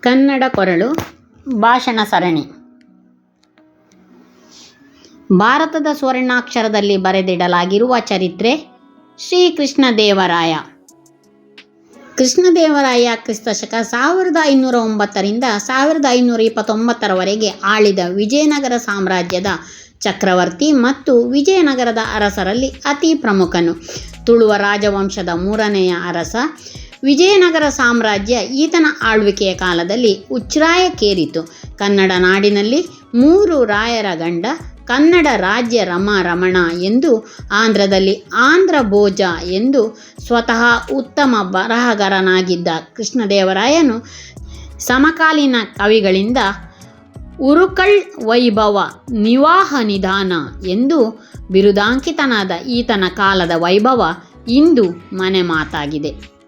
ಕನ್ನಡ ಕೊರಳು ಭಾಷಣ ಸರಣಿ. ಭಾರತದ ಸುವರ್ಣಾಕ್ಷರದಲ್ಲಿ ಬರೆದಿಡಲಾಗಿರುವ ಚರಿತ್ರೆ ಶ್ರೀ ಕೃಷ್ಣದೇವರಾಯ ಕೃಷ್ಣದೇವರಾಯ ಕ್ರಿಸ್ತಶಕ ಸಾವಿರದ ಐನೂರ ಒಂಬತ್ತರಿಂದ ಸಾವಿರದ ಐನೂರ ಇಪ್ಪತ್ತೊಂಬತ್ತರವರೆಗೆ ಆಳಿದ ವಿಜಯನಗರ ಸಾಮ್ರಾಜ್ಯದ ಚಕ್ರವರ್ತಿ ಮತ್ತು ವಿಜಯನಗರದ ಅರಸರಲ್ಲಿ ಅತಿ ಪ್ರಮುಖನು. ತುಳುವ ರಾಜವಂಶದ ಮೂರನೆಯ ಅರಸ ವಿಜಯನಗರ ಸಾಮ್ರಾಜ್ಯ ಈತನ ಆಳ್ವಿಕೆಯ ಕಾಲದಲ್ಲಿ ಉಚ್ಛ್ರಾಯಕ್ಕೇರಿತು ಕನ್ನಡ ನಾಡಿನಲ್ಲಿ ಮೂರು ರಾಯರ ಗಂಡ, ಕನ್ನಡ ರಾಜ್ಯ ರಮ ರಮಣ ಎಂದು, ಆಂಧ್ರದಲ್ಲಿ ಆಂಧ್ರ ಭೋಜ ಎಂದು ಸ್ವತಃ ಉತ್ತಮ ಬರಹಗಾರನಾಗಿದ್ದ ಕೃಷ್ಣದೇವರಾಯನು ಸಮಕಾಲೀನ ಕವಿಗಳಿಂದ ಉರುಕಳ್ ವೈಭವ ನಿವಾಹ ನಿಧಾನ ಎಂದು ಬಿರುದಾಂಕಿತನಾದ ಈತನ ಕಾಲದ ವೈಭವ ಇಂದು ಮನೆ ಮಾತಾಗಿದೆ.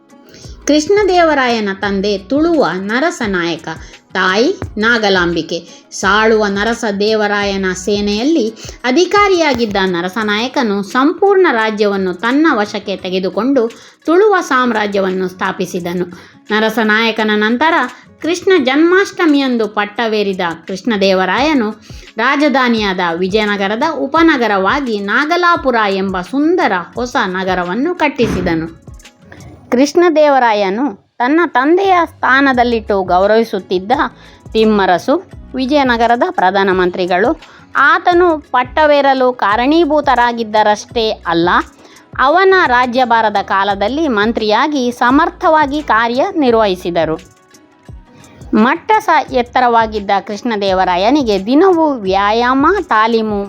ಕೃಷ್ಣದೇವರಾಯನ ತಂದೆ ತುಳುವ ನರಸನಾಯಕ, ತಾಯಿ ನಾಗಲಾಂಬಿಕೆ. ಸಾಳುವ ನರಸದೇವರಾಯನ ಸೇನೆಯಲ್ಲಿ ಅಧಿಕಾರಿಯಾಗಿದ್ದ ನರಸನಾಯಕನು ಸಂಪೂರ್ಣ ರಾಜ್ಯವನ್ನು ತನ್ನ ವಶಕ್ಕೆ ತೆಗೆದುಕೊಂಡು ತುಳುವ ಸಾಮ್ರಾಜ್ಯವನ್ನು ಸ್ಥಾಪಿಸಿದನು. ನರಸನಾಯಕನ ನಂತರ ಕೃಷ್ಣ ಜನ್ಮಾಷ್ಟಮಿಯಂದು ಪಟ್ಟವೇರಿದ ಕೃಷ್ಣದೇವರಾಯನು ರಾಜಧಾನಿಯಾದ ವಿಜಯನಗರದ ಉಪನಗರವಾಗಿ ನಾಗಲಾಪುರ ಎಂಬ ಸುಂದರ ಹೊಸ ನಗರವನ್ನು ಕಟ್ಟಿಸಿದನು. ಕೃಷ್ಣದೇವರಾಯನು ತನ್ನ ತಂದೆಯ ಸ್ಥಾನದಲ್ಲಿಟ್ಟು ಗೌರವಿಸುತ್ತಿದ್ದ ತಿಮ್ಮರಸು, ವಿಜಯನಗರದ ಪ್ರಧಾನಮಂತ್ರಿಗಳು ಆತನು ಪಟ್ಟವೇರಲು ಕಾರಣೀಭೂತರಾಗಿದ್ದರಷ್ಟೇ ಅಲ್ಲ, ಅವನ ರಾಜ್ಯಭಾರದ ಕಾಲದಲ್ಲಿ ಮಂತ್ರಿಯಾಗಿ ಸಮರ್ಥವಾಗಿ ಕಾರ್ಯನಿರ್ವಹಿಸಿದರು ಮಟ್ಟಸ ಸ ಎತ್ತರವಾಗಿದ್ದ ಕೃಷ್ಣದೇವರಾಯನಿಗೆ ದಿನವೂ ವ್ಯಾಯಾಮ, ತಾಲೀಮು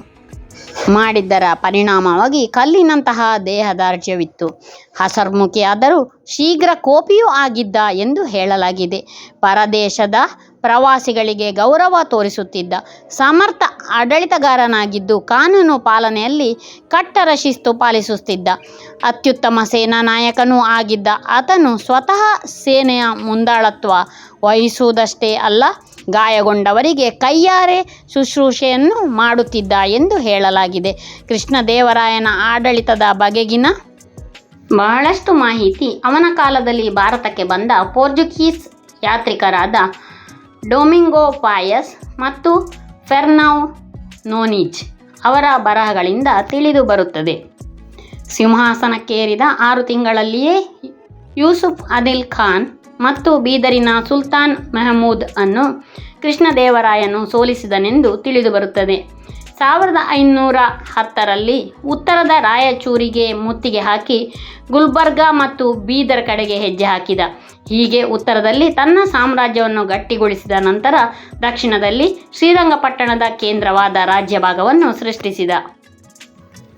ಮಾಡಿದ್ದರ ಪರಿಣಾಮವಾಗಿ ಕಲ್ಲಿನಂತಹ ದೇಹದಾರ್ಢ್ಯವಿತ್ತು ಹಸರ್ಮುಖಿಯಾದರೂ ಶೀಘ್ರ ಕೋಪಿಯೂ ಆಗಿದ್ದ ಎಂದು ಹೇಳಲಾಗಿದೆ. ಪರದೇಶದ ಪ್ರವಾಸಿಗಳಿಗೆ ಗೌರವ ತೋರಿಸುತ್ತಿದ್ದ ಸಮರ್ಥ ಆಡಳಿತಗಾರನಾಗಿದ್ದು ಕಾನೂನು ಪಾಲನೆಯಲ್ಲಿ ಕಟ್ಟರ ಶಿಸ್ತು ಪಾಲಿಸುತ್ತಿದ್ದ. ಅತ್ಯುತ್ತಮ ಸೇನಾ ನಾಯಕನೂ ಆಗಿದ್ದ. ಆತನು ಸ್ವತಃ ಸೇನೆಯ ಮುಂದಾಳತ್ವ ವಹಿಸುವುದಷ್ಟೇ ಅಲ್ಲ ಗಾಯಗೊಂಡವರಿಗೆ ಕೈಯಾರೆ ಶುಶ್ರೂಷೆಯನ್ನು ಮಾಡುತ್ತಿದ್ದ ಎಂದು ಹೇಳಲಾಗಿದೆ. ಕೃಷ್ಣದೇವರಾಯನ ಆಡಳಿತದ ಬಗೆಗಿನ ಬಹಳಷ್ಟು ಮಾಹಿತಿ ಅವನ ಕಾಲದಲ್ಲಿ ಭಾರತಕ್ಕೆ ಬಂದ ಪೋರ್ಚುಗೀಸ್ ಯಾತ್ರಿಕರಾದ ಡೊಮಿಂಗೋ ಪಾಯಸ್ ಮತ್ತು ಫೆರ್ನಾವ್ ನೋನಿಜ್ ಅವರ ಬರಹಗಳಿಂದ ತಿಳಿದು ಬರುತ್ತದೆ. ಸಿಂಹಾಸನಕ್ಕೇರಿದ ಆರು ತಿಂಗಳಲ್ಲಿಯೇ ಯೂಸುಫ್ ಅದಿಲ್ ಖಾನ್ ಮತ್ತು ಬೀದರಿನ ಸುಲ್ತಾನ್ ಮೆಹಮೂದ್ ಅನ್ನು ಕೃಷ್ಣದೇವರಾಯನು ಸೋಲಿಸಿದನೆಂದು ತಿಳಿದುಬರುತ್ತದೆ ಸಾವಿರದ ಐನೂರ ಹತ್ತರಲ್ಲಿ ಉತ್ತರದ ರಾಯಚೂರಿಗೆ ಮುತ್ತಿಗೆ ಹಾಕಿ ಗುಲ್ಬರ್ಗಾ ಮತ್ತು ಬೀದರ್ ಕಡೆಗೆ ಹೆಜ್ಜೆ ಹಾಕಿದ. ಹೀಗೆ ಉತ್ತರದಲ್ಲಿ ತನ್ನ ಸಾಮ್ರಾಜ್ಯವನ್ನು ಗಟ್ಟಿಗೊಳಿಸಿದ ನಂತರ ದಕ್ಷಿಣದಲ್ಲಿ ಶ್ರೀರಂಗಪಟ್ಟಣದ ಕೇಂದ್ರವಾದ ರಾಜ್ಯ ಭಾಗವನ್ನು ಸೃಷ್ಟಿಸಿದ.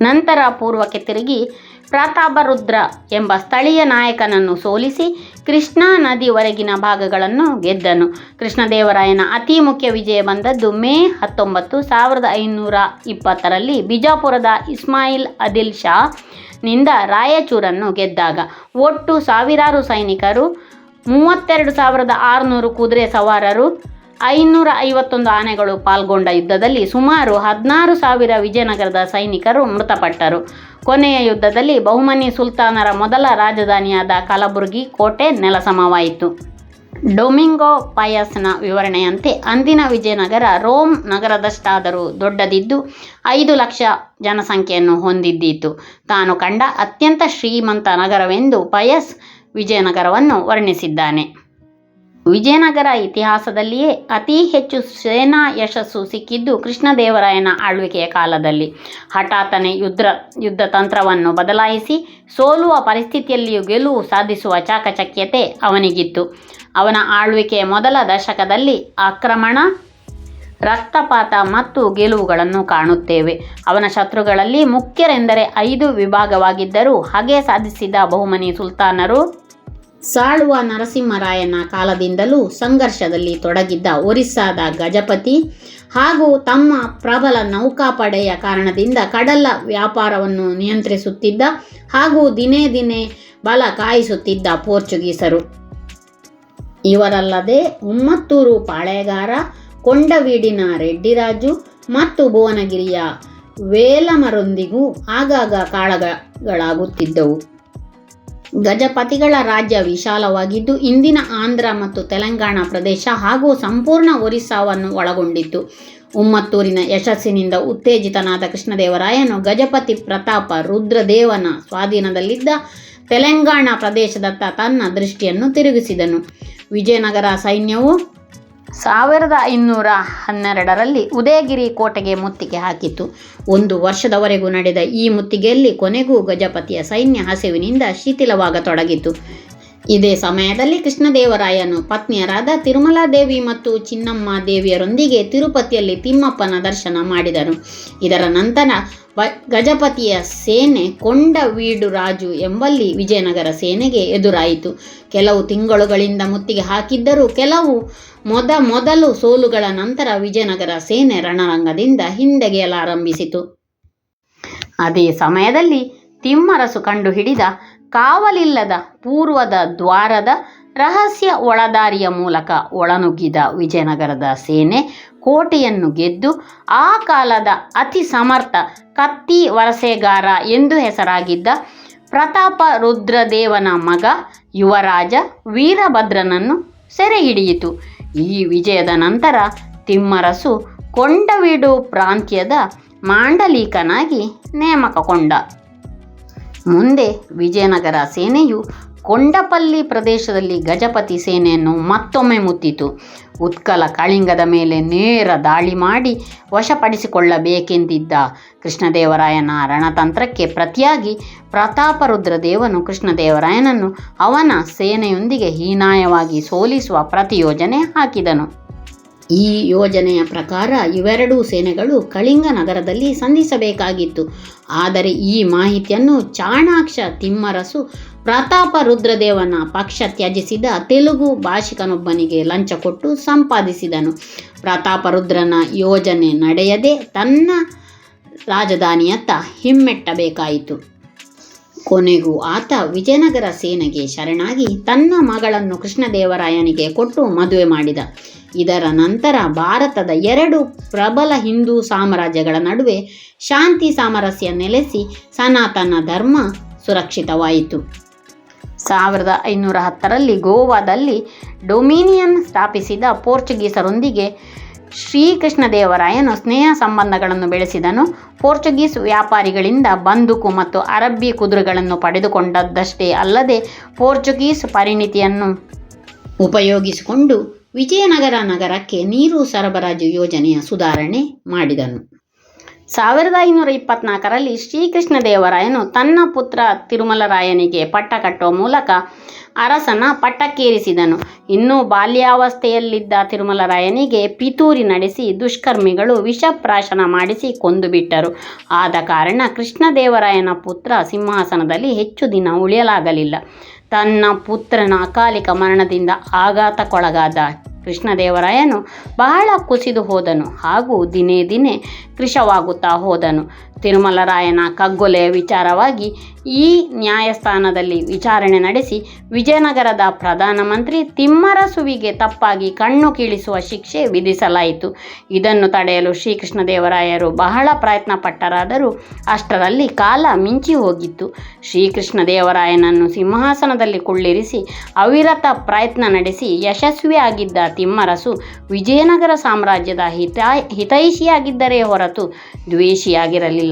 ನಂತರ ಪೂರ್ವಕ್ಕೆ ತಿರುಗಿ ಪ್ರತಾಪರುದ್ರ ಎಂಬ ಸ್ಥಳೀಯ ನಾಯಕನನ್ನು ಸೋಲಿಸಿ ಕೃಷ್ಣಾ ನದಿವರೆಗಿನ ಭಾಗಗಳನ್ನು ಗೆದ್ದನು. ಕೃಷ್ಣದೇವರಾಯನ ಅತಿ ಮುಖ್ಯ ವಿಜಯ ಬಂದದ್ದು ಮೇ ಹತ್ತೊಂಬತ್ತು ಸಾವಿರದ ಐನೂರ ಇಪ್ಪತ್ತರಲ್ಲಿ ಬಿಜಾಪುರದ ಇಸ್ಮಾಯಿಲ್ ಅದಿಲ್ ಶಾ ನಿಂದ ರಾಯಚೂರನ್ನು ಗೆದ್ದಾಗ. ಒಟ್ಟು ಸಾವಿರಾರು ಸೈನಿಕರು, ಮೂವತ್ತೆರಡು ಸಾವಿರದ ಆರುನೂರು ಕುದುರೆ ಸವಾರರು ಐನೂರ ಐವತ್ತೊಂದು ಆನೆಗಳು ಪಾಲ್ಗೊಂಡ ಯುದ್ಧದಲ್ಲಿ ಸುಮಾರು ಹದಿನಾರು ಸಾವಿರ ವಿಜಯನಗರದ ಸೈನಿಕರು ಮೃತಪಟ್ಟರು. ಕೊನೆಯ ಯುದ್ಧದಲ್ಲಿ ಬಹುಮನಿ ಸುಲ್ತಾನರ ಮೊದಲ ರಾಜಧಾನಿಯಾದ ಕಲಬುರಗಿ ಕೋಟೆ ನೆಲಸಮವಾಯಿತು ಡೊಮಿಂಗೋ ಪಯಸ್ನ ವಿವರಣೆಯಂತೆ ಅಂದಿನ ವಿಜಯನಗರ ರೋಮ್ ನಗರದಷ್ಟಾದರೂ ದೊಡ್ಡದಿದ್ದು ಐದು ಲಕ್ಷ ಜನಸಂಖ್ಯೆಯನ್ನು ಹೊಂದಿದ್ದಿತು. ತಾನು ಕಂಡ ಅತ್ಯಂತ ಶ್ರೀಮಂತ ನಗರವೆಂದು ಪಯಸ್ ವಿಜಯನಗರವನ್ನು ವರ್ಣಿಸಿದ್ದಾನೆ. ವಿಜಯನಗರ ಇತಿಹಾಸದಲ್ಲಿಯೇ ಅತಿ ಹೆಚ್ಚು ಸೇನಾ ಯಶಸ್ಸು ಸಿಕ್ಕಿದ್ದು ಕೃಷ್ಣದೇವರಾಯನ ಆಳ್ವಿಕೆಯ ಕಾಲದಲ್ಲಿ. ಹಠಾತ್ತನೆ ಯುದ್ಧ ಯುದ್ಧ ತಂತ್ರವನ್ನು ಬದಲಾಯಿಸಿ ಸೋಲುವ ಪರಿಸ್ಥಿತಿಯಲ್ಲಿಯೂ ಗೆಲುವು ಸಾಧಿಸುವ ಚಾಕಚಕ್ಯತೆ ಅವನಿಗಿತ್ತು. ಅವನ ಆಳ್ವಿಕೆಯ ಮೊದಲ ದಶಕದಲ್ಲಿ ಆಕ್ರಮಣ, ರಕ್ತಪಾತ ಮತ್ತು ಗೆಲುವುಗಳನ್ನು ಕಾಣುತ್ತೇವೆ. ಅವನ ಶತ್ರುಗಳಲ್ಲಿ ಮುಖ್ಯರೆಂದರೆ ಐದು ವಿಭಾಗವಾಗಿದ್ದರೂ ಹಾಗೆ ಸಾಧಿಸಿದ ಬಹುಮನಿ ಸುಲ್ತಾನರು ಸಾಳುವ ನರಸಿಂಹರಾಯನ ಕಾಲದಿಂದಲೂ ಸಂಘರ್ಷದಲ್ಲಿ ತೊಡಗಿದ್ದ ಒರಿಸ್ಸಾದ ಗಜಪತಿ ಹಾಗೂ ತಮ್ಮ ಪ್ರಬಲ ನೌಕಾಪಡೆಯ ಕಾರಣದಿಂದ ಕಡಲ ವ್ಯಾಪಾರವನ್ನು ನಿಯಂತ್ರಿಸುತ್ತಿದ್ದ ಹಾಗೂ ದಿನೇ ದಿನೇ ಬಲ ಕಾಯಿಸುತ್ತಿದ್ದ ಪೋರ್ಚುಗೀಸರು. ಇವರಲ್ಲದೆ ಉಮ್ಮತ್ತೂರು ಪಾಳೆಗಾರ, ಕೊಂಡವೀಡಿನ ರೆಡ್ಡಿರಾಜು ಮತ್ತು ಭುವನಗಿರಿಯ ವೇಲಮರೊಂದಿಗೂ ಆಗಾಗ ಕಾಳಗಗಳಾಗುತ್ತಿದ್ದವು ಗಜಪತಿಗಳ ರಾಜ್ಯ ವಿಶಾಲವಾಗಿದ್ದು, ಇಂದಿನ ಆಂಧ್ರ ಮತ್ತು ತೆಲಂಗಾಣ ಪ್ರದೇಶ ಹಾಗೂ ಸಂಪೂರ್ಣ ಒರಿಸ್ಸಾವನ್ನು ಒಳಗೊಂಡಿತ್ತು. ಉಮ್ಮತ್ತೂರಿನ ಯಶಸ್ಸಿನಿಂದ ಉತ್ತೇಜಿತನಾದ ಕೃಷ್ಣದೇವರಾಯನು ಗಜಪತಿ ಪ್ರತಾಪ ರುದ್ರದೇವನ ಸ್ವಾಧೀನದಲ್ಲಿದ್ದ ತೆಲಂಗಾಣ ಪ್ರದೇಶದತ್ತ ತನ್ನ ದೃಷ್ಟಿಯನ್ನು ತಿರುಗಿಸಿದನು. ವಿಜಯನಗರ ಸೈನ್ಯವು ಸಾವಿರದ ಐನೂರ ಹನ್ನೆರಡರಲ್ಲಿ ಉದಯಗಿರಿ ಕೋಟೆಗೆ ಮುತ್ತಿಗೆ ಹಾಕಿತು ಒಂದು ವರ್ಷದವರೆಗೂ ನಡೆದ ಈ ಮುತ್ತಿಗೆಯಲ್ಲಿ ಕೊನೆಗೂ ಗಜಪತಿಯ ಸೈನ್ಯ ಹಸಿವಿನಿಂದ ಶಿಥಿಲವಾಗತೊಡಗಿತು ಇದೇ ಸಮಯದಲ್ಲಿ ಕೃಷ್ಣದೇವರಾಯನು ಪತ್ನಿಯರಾದ ತಿರುಮಲಾದೇವಿ ಮತ್ತು ಚಿನ್ನಮ್ಮ ದೇವಿಯರೊಂದಿಗೆ ತಿರುಪತಿಯಲ್ಲಿ ತಿಮ್ಮಪ್ಪನ ದರ್ಶನ ಮಾಡಿದರು. ಇದರ ನಂತರ ಗಜಪತಿಯ ಸೇನೆ ಕೊಂಡವೀಡು ರಾಜು ಎಂಬಲ್ಲಿ ವಿಜಯನಗರ ಸೇನೆಗೆ ಎದುರಾಯಿತು. ಕೆಲವು ತಿಂಗಳುಗಳಿಂದ ಮುತ್ತಿಗೆ ಹಾಕಿದ್ದರೂ ಕೆಲವು ಮೊದ, ಮೊದಲು ಸೋಲುಗಳ ನಂತರ ವಿಜಯನಗರ ಸೇನೆ ರಣರಂಗದಿಂದ ಹಿಂದೆಗೆಯಲಾರಂಭಿಸಿತು. ಅದೇ ಸಮಯದಲ್ಲಿ ತಿಮ್ಮರಸು ಕಂಡುಹಿಡಿದ ಕಾವಲಿಲ್ಲದ ಪೂರ್ವದ ದ್ವಾರದ ರಹಸ್ಯ ಒಳದಾರಿಯ ಮೂಲಕ ಒಳನುಗ್ಗಿದ ವಿಜಯನಗರದ ಸೇನೆ ಕೋಟೆಯನ್ನು ಗೆದ್ದು ಆ ಕಾಲದ ಅತಿ ಸಮರ್ಥ ಕತ್ತಿ ವರಸೆಗಾರ ಎಂದು ಹೆಸರಾಗಿದ್ದ ಪ್ರತಾಪ ರುದ್ರದೇವನ ಮಗ ಯುವರಾಜ ವೀರಭದ್ರನನ್ನು ಸೆರೆ ಹಿಡಿಯಿತು ಈ ವಿಜಯದ ನಂತರ ತಿಮ್ಮರಸು ಕೊಂಡವೀಡು ಪ್ರಾಂತ್ಯದ ಮಾಂಡಲೀಕನಾಗಿ ನೇಮಕಗೊಂಡ. ಮುಂದೆ ವಿಜಯನಗರ ಸೇನೆಯು ಕೊಂಡಪಲ್ಲಿ ಪ್ರದೇಶದಲ್ಲಿ ಗಜಪತಿ ಸೇನೆಯನ್ನು ಮತ್ತೊಮ್ಮೆ ಮುತ್ತಿತು. ಉತ್ಕಲ ಕಳಿಂಗದ ಮೇಲೆ ನೇರ ದಾಳಿ ಮಾಡಿ ವಶಪಡಿಸಿಕೊಳ್ಳಬೇಕೆಂದಿದ್ದ ಕೃಷ್ಣದೇವರಾಯನ ರಣತಂತ್ರಕ್ಕೆ ಪ್ರತಿಯಾಗಿ ಪ್ರತಾಪರುದ್ರದೇವನು ಕೃಷ್ಣದೇವರಾಯನನ್ನು ಅವನ ಸೇನೆಯೊಂದಿಗೆ ಹೀನಾಯವಾಗಿ ಸೋಲಿಸುವ ಪ್ರತಿಯೋಜನೆ ಹಾಕಿದನು. ಈ ಯೋಜನೆಯ ಪ್ರಕಾರ ಇವೆರಡೂ ಸೇನೆಗಳು ಕಳಿಂಗ ನಗರದಲ್ಲಿ ಸಂಧಿಸಬೇಕಾಗಿತ್ತು. ಆದರೆ ಈ ಮಾಹಿತಿಯನ್ನು ಚಾಣಾಕ್ಷ ತಿಮ್ಮರಸು ಪ್ರತಾಪ ರುದ್ರದೇವನ ಪಕ್ಷ ತ್ಯಜಿಸಿದ ತೆಲುಗು ಭಾಷಿಕನೊಬ್ಬನಿಗೆ ಲಂಚ ಕೊಟ್ಟು ಸಂಪಾದಿಸಿದನು. ಪ್ರತಾಪ ರುದ್ರನ ಯೋಜನೆ ನಡೆಯದೆ ತನ್ನ ರಾಜಧಾನಿಯತ್ತ ಹಿಮ್ಮೆಟ್ಟಬೇಕಾಯಿತು. ಕೊನೆಗೂ ಆತ ವಿಜಯನಗರ ಸೇನೆಗೆ ಶರಣಾಗಿ ತನ್ನ ಮಗಳನ್ನು ಕೃಷ್ಣದೇವರಾಯನಿಗೆ ಕೊಟ್ಟು ಮದುವೆ ಮಾಡಿದ. ಇದರ ನಂತರ ಭಾರತದ ಎರಡು ಪ್ರಬಲ ಹಿಂದೂ ಸಾಮ್ರಾಜ್ಯಗಳ ನಡುವೆ ಶಾಂತಿ ಸಾಮರಸ್ಯ ನೆಲೆಸಿ ಸನಾತನ ಧರ್ಮ ಸುರಕ್ಷಿತವಾಯಿತು. ಸಾವಿರದ ಐನೂರ ಹತ್ತರಲ್ಲಿ ಗೋವಾದಲ್ಲಿ ಡೊಮಿನಿಯನ್ ಸ್ಥಾಪಿಸಿದ ಪೋರ್ಚುಗೀಸರೊಂದಿಗೆ ಶ್ರೀಕೃಷ್ಣದೇವರಾಯನು ಸ್ನೇಹ ಸಂಬಂಧಗಳನ್ನು ಬೆಳೆಸಿದನು. ಪೋರ್ಚುಗೀಸ್ ವ್ಯಾಪಾರಿಗಳಿಂದ ಬಂದೂಕು ಮತ್ತು ಅರಬ್ಬಿ ಕುದುರೆಗಳನ್ನು ಪಡೆದುಕೊಂಡದ್ದಷ್ಟೇ ಅಲ್ಲದೆ ಪೋರ್ಚುಗೀಸ್ ಪರಿಣಿತಿಯನ್ನು ಉಪಯೋಗಿಸಿಕೊಂಡು ವಿಜಯನಗರ ನಗರಕ್ಕೆ ನೀರು ಸರಬರಾಜು ಯೋಜನೆಯ ಸುಧಾರಣೆ ಮಾಡಿದನು. ಸಾವಿರದ ಐನೂರ ಇಪ್ಪತ್ನಾಲ್ಕರಲ್ಲಿ ಶ್ರೀಕೃಷ್ಣದೇವರಾಯನು ತನ್ನ ಪುತ್ರ ತಿರುಮಲರಾಯನಿಗೆ ಪಟ್ಟ ಕಟ್ಟುವ ಮೂಲಕ ಅರಸನ ಪಟ್ಟಕ್ಕೇರಿಸಿದನು. ಇನ್ನೂ ಬಾಲ್ಯಾವಸ್ಥೆಯಲ್ಲಿದ್ದ ತಿರುಮಲರಾಯನಿಗೆ ಪಿತೂರಿ ನಡೆಸಿ ದುಷ್ಕರ್ಮಿಗಳು ವಿಷಪ್ರಾಶನ ಮಾಡಿಸಿ ಕೊಂದುಬಿಟ್ಟರು. ಆದ ಕಾರಣ ಕೃಷ್ಣದೇವರಾಯನ ಪುತ್ರ ಸಿಂಹಾಸನದಲ್ಲಿ ಹೆಚ್ಚು ದಿನ ಉಳಿಯಲಾಗಲಿಲ್ಲ. ತನ್ನ ಪುತ್ರನ ಅಕಾಲಿಕ ಮರಣದಿಂದ ಆಘಾತಕ್ಕೊಳಗಾದ ಕೃಷ್ಣದೇವರಾಯನು ಬಹಳ ಕುಸಿದು ಹೋದನು ಹಾಗೂ ದಿನೇ ದಿನೇ ಕೃಶವಾಗುತ್ತಾ ಹೋದನು. ತಿರುಮಲರಾಯನ ಕಗ್ಗೊಲೆಯ ವಿಚಾರವಾಗಿ ಈ ನ್ಯಾಯಸ್ಥಾನದಲ್ಲಿ ವಿಚಾರಣೆ ನಡೆಸಿ ವಿಜಯನಗರದ ಪ್ರಧಾನಮಂತ್ರಿ ತಿಮ್ಮರಸುವಿಗೆ ತಪ್ಪಾಗಿ ಕಣ್ಣು ಕೀಳಿಸುವ ಶಿಕ್ಷೆ ವಿಧಿಸಲಾಯಿತು. ಇದನ್ನು ತಡೆಯಲು ಶ್ರೀಕೃಷ್ಣದೇವರಾಯರು ಬಹಳ ಪ್ರಯತ್ನ ಪಟ್ಟರಾದರೂ ಅಷ್ಟರಲ್ಲಿ ಕಾಲ ಮಿಂಚಿ ಹೋಗಿತ್ತು. ಶ್ರೀಕೃಷ್ಣದೇವರಾಯನನ್ನು ಸಿಂಹಾಸನದಲ್ಲಿ ಕುಳ್ಳಿರಿಸಿ ಅವಿರತ ಪ್ರಯತ್ನ ನಡೆಸಿ ಯಶಸ್ವಿಯಾಗಿದ್ದ ತಿಮ್ಮರಸು ವಿಜಯನಗರ ಸಾಮ್ರಾಜ್ಯದ ಹಿತ ಹಿತೈಷಿಯಾಗಿದ್ದರೇ ಹೊರತು ದ್ವೇಷಿಯಾಗಿರಲಿಲ್ಲ.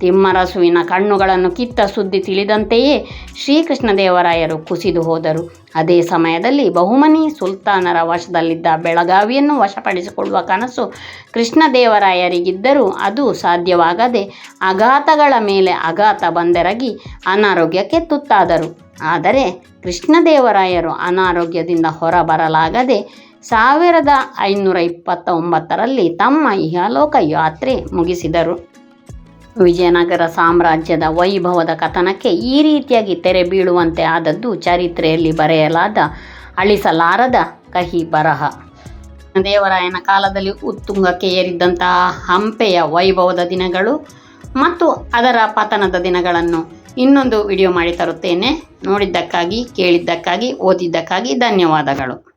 ತಿಮ್ಮರಸುವಿನ ಕಣ್ಣುಗಳನ್ನು ಕಿತ್ತ ಸುದ್ದಿ ತಿಳಿದಂತೆಯೇ ಶ್ರೀಕೃಷ್ಣದೇವರಾಯರು ಕುಸಿದು ಹೋದರು. ಅದೇ ಸಮಯದಲ್ಲಿ ಬಹುಮನಿ ಸುಲ್ತಾನರ ವಶದಲ್ಲಿದ್ದ ಬೆಳಗಾವಿಯನ್ನು ವಶಪಡಿಸಿಕೊಳ್ಳುವ ಕನಸು ಕೃಷ್ಣದೇವರಾಯರಿಗಿದ್ದರೂ ಅದು ಸಾಧ್ಯವಾಗದೆ ಅಘಾತಗಳ ಮೇಲೆ ಅಘಾತ ಬಂದೆರಗಿ ಅನಾರೋಗ್ಯಕ್ಕೆ ತುತ್ತಾದರು. ಆದರೆ ಕೃಷ್ಣದೇವರಾಯರು ಅನಾರೋಗ್ಯದಿಂದ ಹೊರಬರಲಾಗದೆ ಸಾವಿರದ ಐನೂರ ಇಪ್ಪತ್ತ ಒಂಬತ್ತರಲ್ಲಿ ತಮ್ಮ ಇಹಲೋಕ ಯಾತ್ರೆ ಮುಗಿಸಿದರು. ವಿಜಯನಗರ ಸಾಮ್ರಾಜ್ಯದ ವೈಭವದ ಕಥನಕ್ಕೆ ಈ ರೀತಿಯಾಗಿ ತೆರೆ ಬೀಳುವಂತೆ ಆದದ್ದು ಚರಿತ್ರೆಯಲ್ಲಿ ಬರೆಯಲಾದ ಅಳಿಸಲಾರದ ಕಹಿ ಬರಹ. ದೇವರಾಯನ ಕಾಲದಲ್ಲಿ ಉತ್ತುಂಗಕ್ಕೆ ಏರಿದ್ದಂತಹ ಹಂಪೆಯ ವೈಭವದ ದಿನಗಳು ಮತ್ತು ಅದರ ಪತನದ ದಿನಗಳನ್ನು ಇನ್ನೊಂದು ವಿಡಿಯೋ ಮಾಡಿ ತರುತ್ತೇನೆ. ನೋಡಿದ್ದಕ್ಕಾಗಿ, ಕೇಳಿದ್ದಕ್ಕಾಗಿ, ಓದಿದ್ದಕ್ಕಾಗಿ ಧನ್ಯವಾದಗಳು.